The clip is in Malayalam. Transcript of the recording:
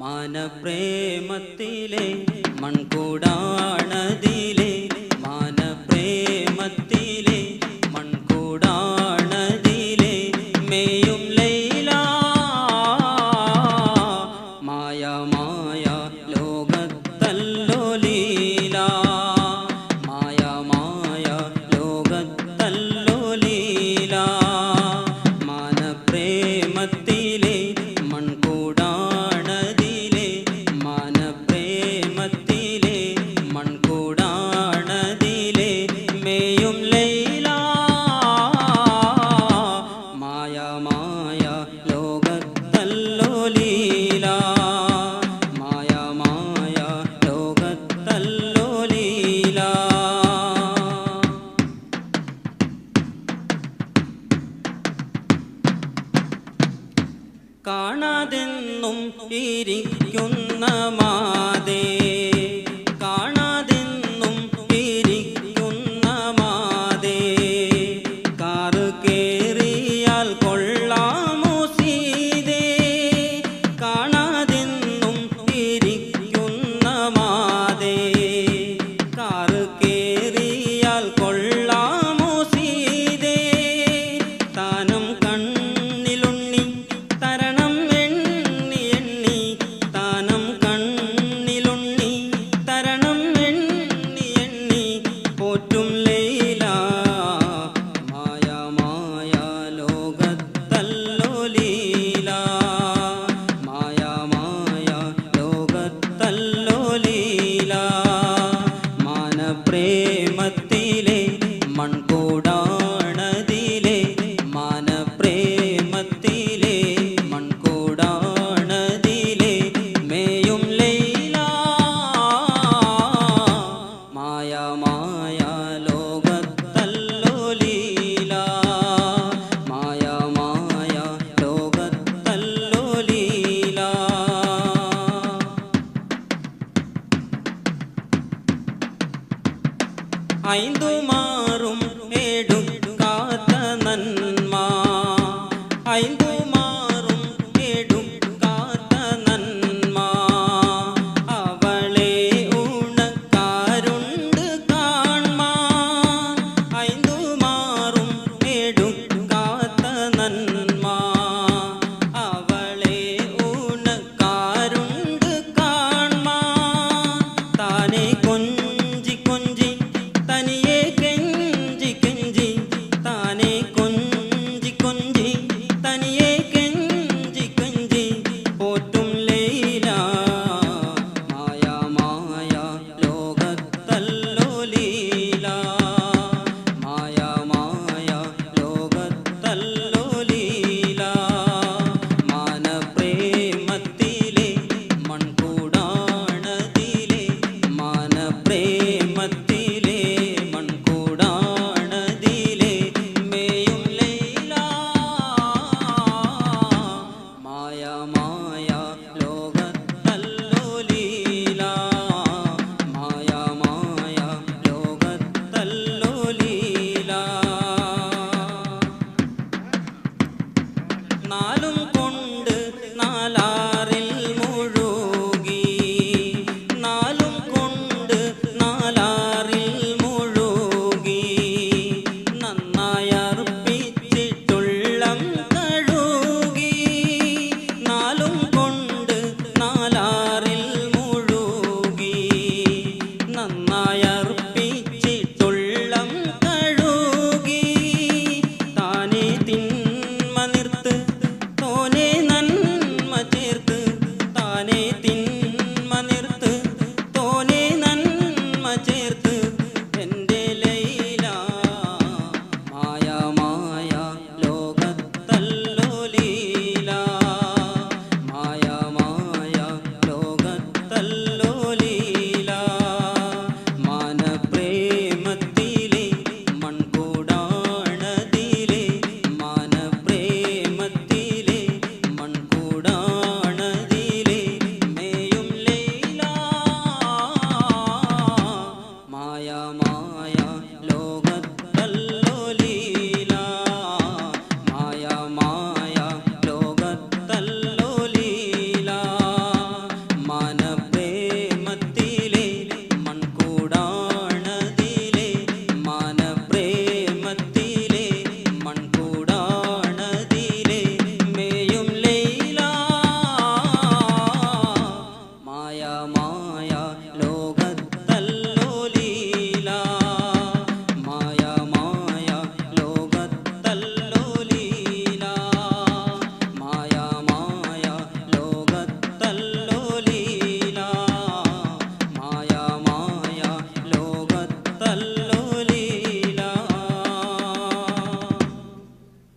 മാനപ്രേമത്തിലെ മൺകൂടാണതിലെ മാനപ്രേമത്തിലെ മൺകൂടാണതിലെ മേയും കാണാതെന്നും ഇരിക്കുന്ന മാതേ. കാണാതെന്നും ഇരിക്കുന്ന മാതേ. കാറ് കേറിയാൽ കൊള്ളാമോ സീതേ. കാണാതെന്നും ഇരിക്കുന്ന മാതേ. കാറ് കേറിയാൽ കൊള്ളാമോ സീതേ. താനം ஐந்து மாறும் ஏடும் காத்த நன்மா. ஐந்து layar